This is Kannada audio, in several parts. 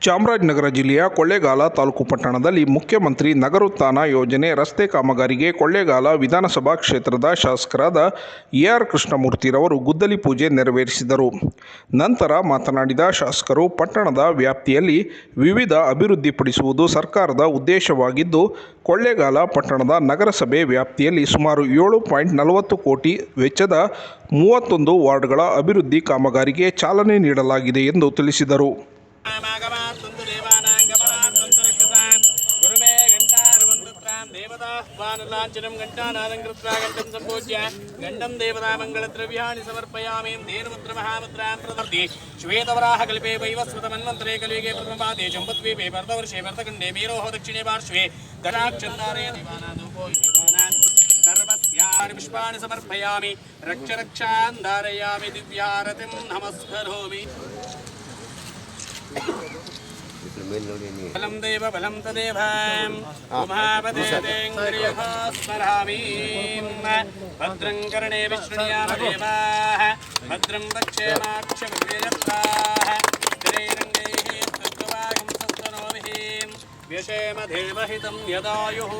ಚಾಮರಾಜನಗರ ಜಿಲ್ಲೆಯ ಕೊಳ್ಳೇಗಾಲ ತಾಲೂಕು ಪಟ್ಟಣದಲ್ಲಿ ಮುಖ್ಯಮಂತ್ರಿ ನಗರೋತ್ಥಾನ ಯೋಜನೆ ರಸ್ತೆ ಕಾಮಗಾರಿಗೆ ಕೊಳ್ಳೇಗಾಲ ವಿಧಾನಸಭಾ ಕ್ಷೇತ್ರದ ಶಾಸಕರಾದ ಎ ಆರ್ ಕೃಷ್ಣಮೂರ್ತಿರವರು ಗುದ್ದಲಿ ಪೂಜೆ ನೆರವೇರಿಸಿದರು. ನಂತರ ಮಾತನಾಡಿದ ಶಾಸಕರು, ಪಟ್ಟಣದ ವ್ಯಾಪ್ತಿಯಲ್ಲಿ ವಿವಿಧ ಅಭಿವೃದ್ಧಿಪಡಿಸುವುದು ಸರ್ಕಾರದ ಉದ್ದೇಶವಾಗಿದ್ದು, ಕೊಳ್ಳೇಗಾಲ ಪಟ್ಟಣದ ನಗರಸಭೆ ವ್ಯಾಪ್ತಿಯಲ್ಲಿ ಸುಮಾರು ಏಳು ಪಾಯಿಂಟ್ ನಲವತ್ತು ಕೋಟಿ ವೆಚ್ಚದ ಮೂವತ್ತೊಂದು ವಾರ್ಡ್ಗಳ ಅಭಿವೃದ್ಧಿ ಕಾಮಗಾರಿಗೆ ಚಾಲನೆ ನೀಡಲಾಗಿದೆ ಎಂದು ತಿಳಿಸಿದರು. గణానలాంఛనం ఘంటానాదం కృత్వా ఘంటం సంభోజ్య ఘంటం దేవతామంగళద్రవ్యాన్ని సమర్పయామేం ధేనుముద్ర మహాముద్రాం ప్రదర్దే శ్వేతవరాహకల్పే వైవస్వతమన్వంతరే కలియుగే ప్రథమపాదే జంబద్వీపే భర్తవర్షే భర్తఖండే మేరోహ దక్షిణే పార్శ్వే ధనాక్షందారే దివానాదోపో సర్వస్యాని పుష్పాన్ని సమర్పయామి రక్ష రక్షాన్ ధారయామి దివ్యారతిం నమస్కరోమి बलं देव बलं तदेव उमापदेतेन्द्रियः भद्रं कर्णे विष्णुयामदेवाः। भद्रं यदायुः।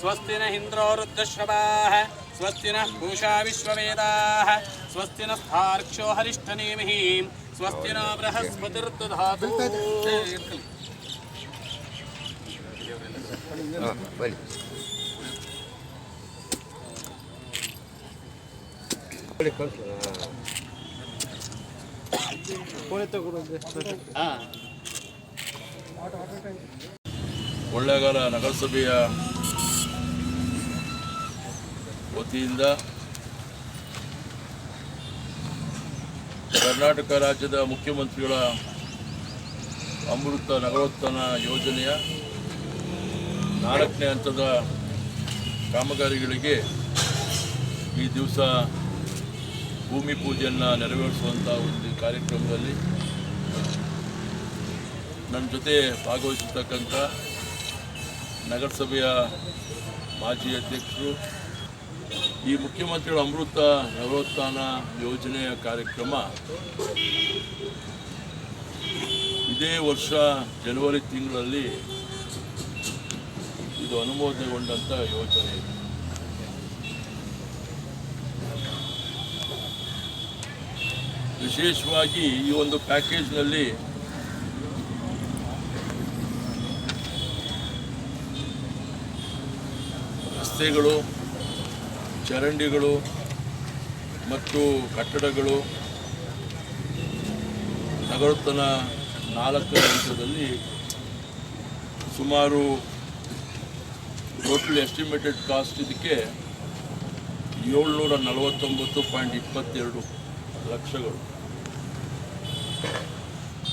स्वस्ति न इन्द्रो रुद्रश्रवाः। स्वस्ति नः पूषा विश्ववेदाः। स्वस्ति नः स्थार्क्ष्यो हरिष्ठनेमिः ಸ್ವಸ್ತಿನ ಬೃಹಸ್ಪತಿರ್ತಧಾತು ಕೊಳ್ಳೇಗಾಲ ನಗರಸಭೆಯ ವತಿಯಿಂದ ಕರ್ನಾಟಕ ರಾಜ್ಯದ ಮುಖ್ಯಮಂತ್ರಿಗಳ ಅಮೃತ ನಗರೋತ್ಥಾನ ಯೋಜನೆಯ ನಾಲ್ಕನೇ ಹಂತದ ಕಾಮಗಾರಿಗಳಿಗೆ ಈ ದಿವಸ ಭೂಮಿ ಪೂಜೆಯನ್ನು ನೆರವೇರಿಸುವಂಥ ಒಂದು ಕಾರ್ಯಕ್ರಮದಲ್ಲಿ ನನ್ನ ಜೊತೆ ಭಾಗವಹಿಸತಕ್ಕಂಥ ನಗರಸಭೆಯ ಮಾಜಿ ಅಧ್ಯಕ್ಷರು ಈ ಮುಖ್ಯಮಂತ್ರಿಗಳ ಅಮೃತ ನವೋತ್ಥಾನ ಯೋಜನೆಯ ಕಾರ್ಯಕ್ರಮ ಇದೇ ವರ್ಷ ಜನವರಿ ತಿಂಗಳಲ್ಲಿ ಇದು ಅನುಮೋದನೆಗೊಂಡಂಥ ಯೋಜನೆ. ವಿಶೇಷವಾಗಿ ಈ ಒಂದು ಪ್ಯಾಕೇಜ್ನಲ್ಲಿ ರಸ್ತೆಗಳು ಚರಂಡಿಗಳು ಮತ್ತು ಕಟ್ಟಡಗಳು ನಗರತನ ನಾಲ್ಕನೇ ಹಂತದಲ್ಲಿ ಸುಮಾರು ಟೋಟಲ್ ಎಸ್ಟಿಮೇಟೆಡ್ ಕಾಸ್ಟ್ ಇದಕ್ಕೆ ಏಳ್ನೂರ ನಲವತ್ತೊಂಬತ್ತು ಪಾಯಿಂಟ್ ಇಪ್ಪತ್ತೆರಡು ಲಕ್ಷಗಳು.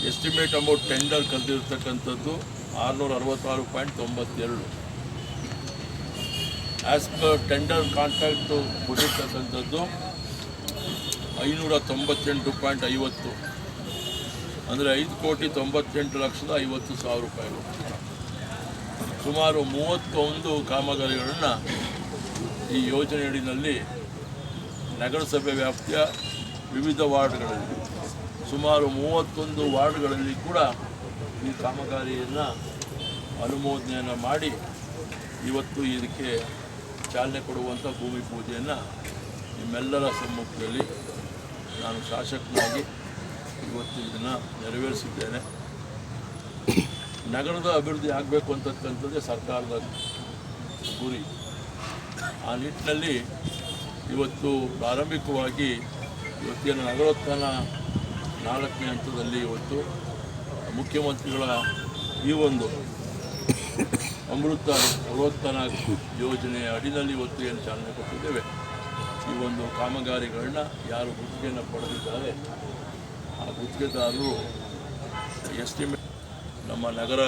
ಎಸ್ಟಿಮೇಟ್ ಅಮೌಂಟ್ ಟೆಂಡರ್ ಕರೆದಿರ್ತಕ್ಕಂಥದ್ದು ಆರುನೂರ ಅರವತ್ತಾರು ಪಾಯಿಂಟ್ ತೊಂಬತ್ತೆರಡು. ಆ್ಯಸ್ ಪರ್ ಟೆಂಡರ್ ಕಾಂಟ್ರಾಕ್ಟು ಕೊಟ್ಟಿರ್ತಕ್ಕಂಥದ್ದು ಐನೂರ ತೊಂಬತ್ತೆಂಟು ಪಾಯಿಂಟ್ ಐವತ್ತು. ಅಂದರೆ ಐದು ಕೋಟಿ ತೊಂಬತ್ತೆಂಟು ಲಕ್ಷದ ಐವತ್ತು ಸಾವಿರ ರೂಪಾಯಿಗಳು ಸುಮಾರು ಮೂವತ್ತೊಂದು ಕಾಮಗಾರಿಗಳನ್ನು ಈ ಯೋಜನೆಯಡಿನಲ್ಲಿ ನಗರಸಭೆ ವ್ಯಾಪ್ತಿಯ ವಿವಿಧ ವಾರ್ಡ್ಗಳಲ್ಲಿ, ಸುಮಾರು ಮೂವತ್ತೊಂದು ವಾರ್ಡ್ಗಳಲ್ಲಿ ಕೂಡ ಈ ಕಾಮಗಾರಿಯನ್ನು ಅನುಮೋದನೆಯನ್ನು ಮಾಡಿ ಇವತ್ತು ಇದಕ್ಕೆ ಚಾಲನೆ ಕೊಡುವಂಥ ಭೂಮಿ ಪೂಜೆಯನ್ನು ನಿಮ್ಮೆಲ್ಲರ ಸಮ್ಮುಖದಲ್ಲಿ ನಾನು ಶಾಸಕನಾಗಿ ಇವತ್ತು ಇದನ್ನು ನೆರವೇರಿಸಿದ್ದೇನೆ. ನಗರದ ಅಭಿವೃದ್ಧಿ ಆಗಬೇಕು ಅಂತಕ್ಕಂಥದ್ದೇ ಸರ್ಕಾರದ ಗುರಿ. ಆ ನಿಟ್ಟಿನಲ್ಲಿ ಇವತ್ತು ಪ್ರಾರಂಭಿಕವಾಗಿ ಇವತ್ತಿನ ನಗರೋತ್ಥಾನ ನಾಲ್ಕನೇ ಹಂತದಲ್ಲಿ ಇವತ್ತು ಮುಖ್ಯಮಂತ್ರಿಗಳ ಈ ಒಂದು ಅಮೃತ ನಗರೋತ್ಥಾನ ಯೋಜನೆಯ ಅಡಿನಲ್ಲಿ ಏನು ಚಾಲನೆ ಕೊಟ್ಟಿದ್ದೇವೆ. ಈ ಒಂದು ಕಾಮಗಾರಿಗಳನ್ನ ಯಾರು ಗುತ್ತಿಗೆಯನ್ನು ಪಡೆದಿದ್ದಾರೆ, ಆ ಗುತ್ತಿಗೆದಾರರು ಎಸ್ಟಿಮೇಟ್ ನಮ್ಮ ನಗರ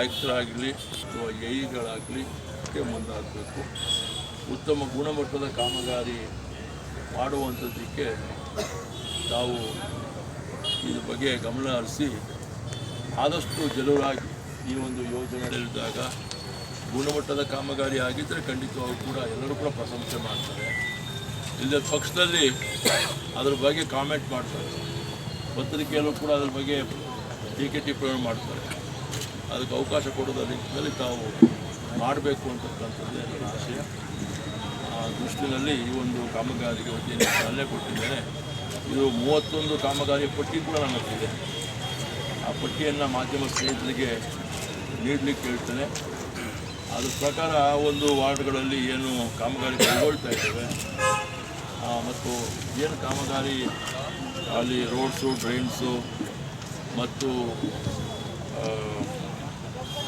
ಆಯುಕ್ತರಾಗಲಿ ಅಥವಾ ಎಇಗಳಾಗಲಿ ಮುಂದಾಗಬೇಕು. ಉತ್ತಮ ಗುಣಮಟ್ಟದ ಕಾಮಗಾರಿ ಮಾಡುವಂಥದ್ದಕ್ಕೆ ತಾವು ಇದ್ರ ಬಗ್ಗೆ ಗಮನ ಹರಿಸಿ ಆದಷ್ಟು ಜನರಾಗಿ ಈ ಒಂದು ಯೋಜನೆ ಗುಣಮಟ್ಟದ ಕಾಮಗಾರಿ ಆಗಿದ್ದರೆ ಖಂಡಿತವಾಗೂ ಕೂಡ ಎಲ್ಲರೂ ಕೂಡ ಪ್ರಶಂಸೆ ಮಾಡ್ತಾರೆ. ಇಲ್ಲದ ಪಕ್ಷದಲ್ಲಿ ಅದ್ರ ಬಗ್ಗೆ ಕಾಮೆಂಟ್ ಮಾಡ್ತಾರೆ. ಪತ್ರಿಕೆಯಲ್ಲೂ ಕೂಡ ಅದ್ರ ಬಗ್ಗೆ ಟೀಕೆ ಟಿಪ್ಪಣಿ ಮಾಡ್ತಾರೆ. ಅದಕ್ಕೆ ಅವಕಾಶ ಕೊಡೋದ ನಿಟ್ಟಿನಲ್ಲಿ ತಾವು ಮಾಡಬೇಕು ಅಂತಕ್ಕಂಥದ್ದೇ ನನ್ನ ಆಶಯ ಆ ದೃಷ್ಟಿನಲ್ಲಿ ಈ ಒಂದು ಕಾಮಗಾರಿಗೆ ವತಿಯಿಂದ ಸಲಹೆ ಕೊಟ್ಟಿದ್ದೇನೆ. ಇದು ಮೂವತ್ತೊಂದು ಕಾಮಗಾರಿ ಪಟ್ಟಿ ಕೂಡ ನನ್ನ ಆ ಪಟ್ಟಿಯನ್ನು ಮಾಧ್ಯಮ ಸ್ನೇಹಿತರಿಗೆ ನೀಡಲಿಕ್ಕೆ ಹೇಳ್ತೇನೆ ಅದ್ರ ಪ್ರಕಾರ ಆ ಒಂದು ವಾರ್ಡ್ಗಳಲ್ಲಿ ಏನು ಕಾಮಗಾರಿ ಕೈಗೊಳ್ತಾ ಇದ್ದೇವೆ. ಮತ್ತು ಏನು ಕಾಮಗಾರಿ ಅಲ್ಲಿ ರೋಡ್ಸು ಡ್ರೈನ್ಸು ಮತ್ತು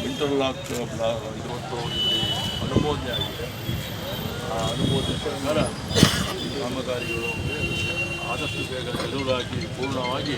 ಇಂಟರ್ಲಾಕ್ ಇವತ್ತು ಅನುಮೋದನೆ ಆಗಿದೆ. ಆ ಅನುಮೋದನೆ ಪ್ರಕಾರ ಕಾಮಗಾರಿಗಳು ಆದಷ್ಟು ಬೇಗ ಎದುರಾಗಿ ಪೂರ್ಣವಾಗಿ